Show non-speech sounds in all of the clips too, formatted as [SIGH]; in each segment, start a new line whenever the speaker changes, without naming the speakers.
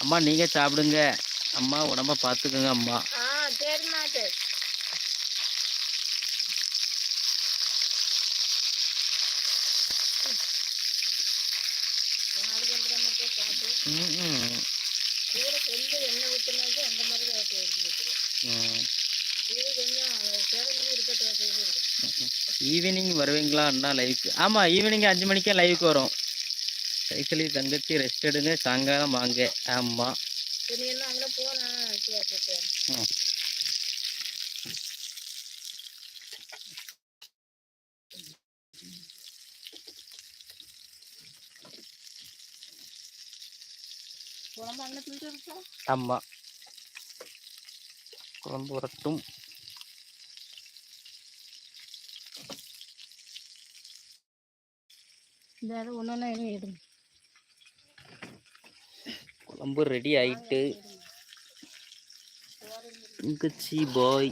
அம்மா நீங்க சாப்பிடுங்க. அம்மா உடம்ப பார்த்துக்கோங்க அம்மா. ஈவினிங் வருவீங்களா? அண்ணா லைவுக்கு ஆமா ஈவினிங் அஞ்சு மணிக்கே லைவுக்கு வரும். சைக்கிளி தங்கச்சி ரெஸ்ட் எடுங்க சாயங்காலம் வாங்க. ஆமா.
சரி என்ன அங்கே போனேன் சரி சரி
ம்.
குழம்பு அங்கே தூக்கி இருக்கோம்
ஆமா. குழம்பு வரட்டும்.
இந்த ஒன்று ஒன்றா எடுங்க
குழம்பு ரெடி ஆயிட்டு. இங்கச்சி பாய்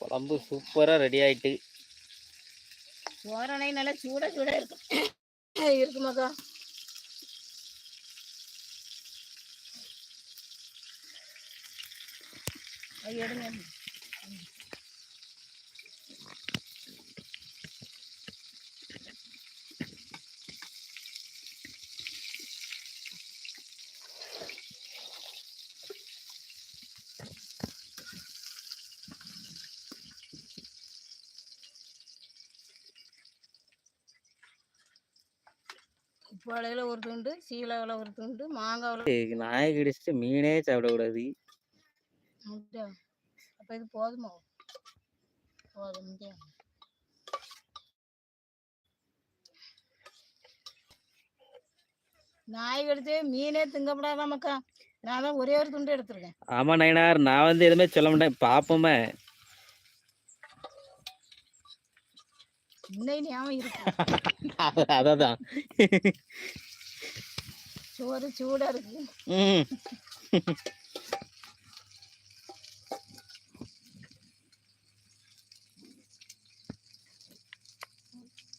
குழம்பு சூப்பரா ரெடி ஆயிட்டு.
ஓரணை நல்லா சூட சூட இருக்கும் இருக்குமாக்கா அது எடுங்க. உப்பாளையில் ஒரு துண்டு சீலாவில் ஒரு துண்டு மாங்காவில்
நாய் கடிச்சிட்டு மீனே சாப்பிடக்கூடாது.
அப்படியா? அப்போ இது போதுமா? போதும் நாய் கடிச்சு மீனே திங்கப்படாதாமக்கா நான் தான் ஒரே ஒரு துண்டு எடுத்திருக்கேன்.
ஆமா நயனார். நான் வந்து எதுவுமே சொல்ல மாட்டேன். பாப்போமே. அதான்
சோறு சூடா இருக்கு.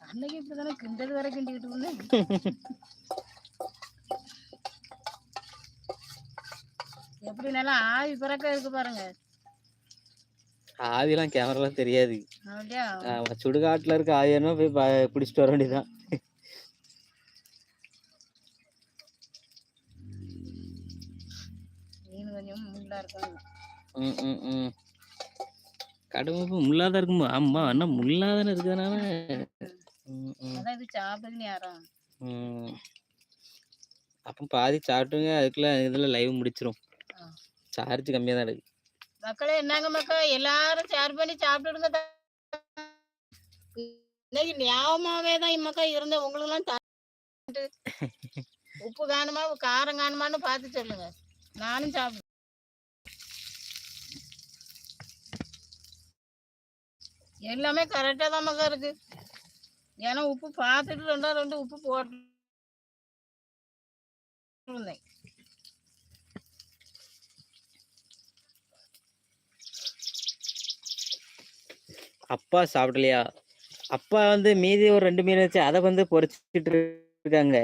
அன்னைக்கு இப்படிதானே கிண்டது வரை கிண்டிக்கிட்டு இருந்தேன். [LAUGHS] எப்படி நல்லா ஆவி பிறக்க இருக்கு பாருங்க.
ஆவிலாம் கேமராலாம் தெரியாது. சுடுகாட்டுல இருக்க ஆவியனா போய் பிடிச்சிட்டு வர ம். கடுமைப்பு முள்ளாதான் இருக்குமா ஆமா அண்ணா முள்ளாதானே இருக்கிறதுனால. அப்போ பாதி சாப்பிட்டுங்க அதுக்குள்ள இதுல லைவ் முடிச்சிரும். சார்ஜ் கம்மியா தான் இருக்கு.
மக்களே என்னங்க மக்கள்? எல்லாரும் ஷேர் பண்ணி சாப்பிட்டுடுங்க. இன்னைக்கு ஞாபகமாவே தான் இம்மக்கா இருந்த உங்களுக்கெல்லாம் சாப்பிட்டு உப்பு காணுமா காரம் காணுமான்னு பார்த்து சொல்லுங்க. நானும் சாப்பிடுவேன் எல்லாமே கரெக்டாக தான் மக்கா இருக்கு. ஏன்னா உப்பு பார்த்துட்டு ரெண்டா ரெண்டு உப்பு போட்டு இருந்தேன்.
அப்பா சாப்பிடலையா? அப்பா வந்து மீதி ஒரு ரெண்டு மீன் வச்சு அதை வந்து பொரிச்சிட்டு இருக்காங்க.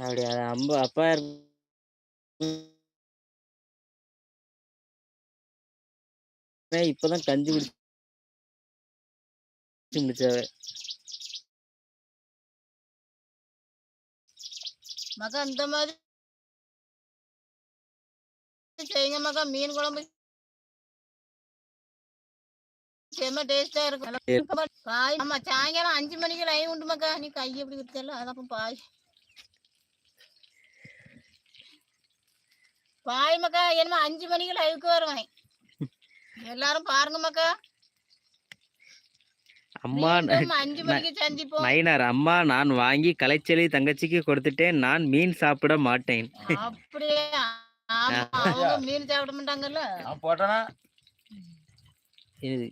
அப்படியா? அம்ப அப்பா இப்பதான் கஞ்சி குடிச்சு முடிச்சாவ
மகா இந்த மாதிரி செய்யுங்க மகா. மீன் குழம்பு செம்ம டேஸ்டா இருக்கும் பாய். ஆமா சாயங்காலம் அஞ்சு மணிக்கு லைவ் உண்டு மக்கா நீ கை எப்படி வித்தல அதான் பாய். பாய் மக்கா என்னமோ அஞ்சு மணிக்கு லைவுக்கு வருவேன். எல்லாரும் பாருங்க மக்கா
அம்மா நயினார் அம்மா நான் வாங்கி கலைச்செலி தங்கச்சிக்கு கொடுத்துட்டேன். நான் மீன் சாப்பிட மாட்டேன்.
அப்படியே? ஆமா அவங்க மீன் சாப்பிட மாட்டாங்கல்ல?
நான் போட்டேனா?
இது